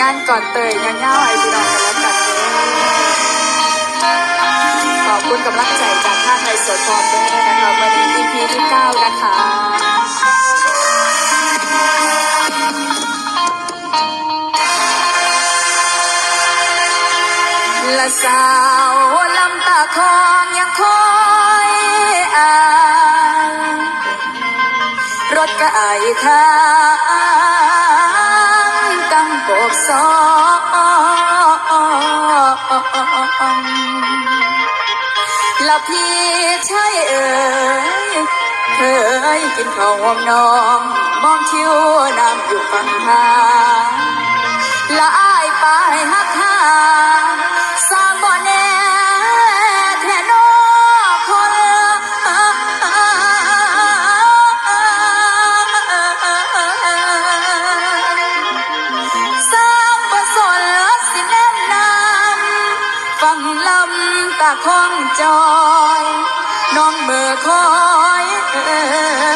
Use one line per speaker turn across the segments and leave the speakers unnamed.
งานก่อนเตยยังเง่าไอ้พี่น้องกันแล้วกันเด้อขอบคุณกำลังใจจากท่านในสดพร้อมด้วยนะคะวันนี้ EP ที่เก้านะคะละสาวลำตาคองยังคอยอ่านรถกระไอทางตั้งปก สองละพี่ใช่เอ่ยเคยกินข้าวหอมน้องมองชิวน้ำอยู่ฝั่งหาละอายไปหักหา ฟังลำตาคองจอย น้องเมื่อคอยออ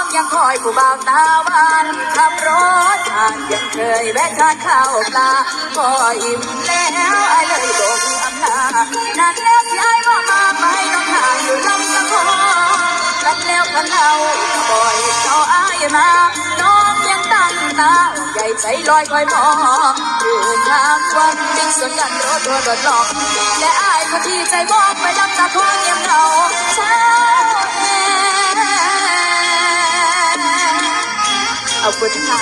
องยังคอยผู้บ่าวตาหวานขับรถผ่านยังเคยแวะทานข้าวปลาก็อิ่มแล้วไอ้เลยลงอำนาจนั่นแล้วที่ไอ้ว่ามาไปน้องทาอยู่ลำตะคองกันแล้วกันเล่าบ่อยเจ้าอ้ายมาน้องยังตั้งตาใหญ่ใจลอยคอยมองเดินทางวันบิ๊กสวนกันรถทัวรถหลอกและอ้ายคนที่ใจมองไปลำตะคอเงียบเหงาเช้า อาคุณค่ะ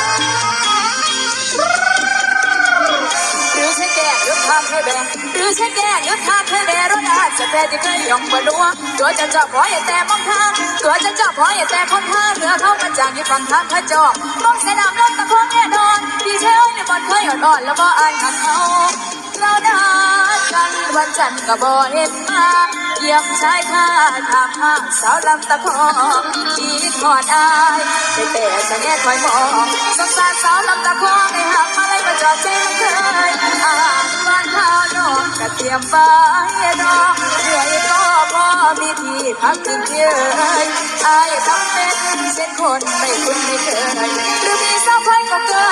หรือใช่แก่หรือทาเคแบงหรือใช่แก่หรือทาเคยแบรถอาจจะแปรที่เคยยองบนดัวตัวจะจับพออยแต่มองทางตัวจะจับพออยแต่คนทางเรือเข้ามาจากอยู่ฝั่งทางขจรมองเสนามรถตะคองแน่นอนพี่เชลในบอลเคยอ่อนๆแล้วก็อ่านหักเขาเรานัดกันวันจันทร์ก็บ่เห็นมา เยี่ยมชายคาถามหาสาวลำตะคองชีทอดอายแต่แต่ฉันแง่คอยมองสงสารสาวลำตะคองในหักมาเลยมาจอดใจมันเคยอ่านวันข้าวน้องกระเตรียมไปดอกเรื่อยก็พอมีที่พักถึงเยอะอายทำเป็นเช่นคนไม่คุ้นไม่เคยหรือมีสาวคอยก็เกิ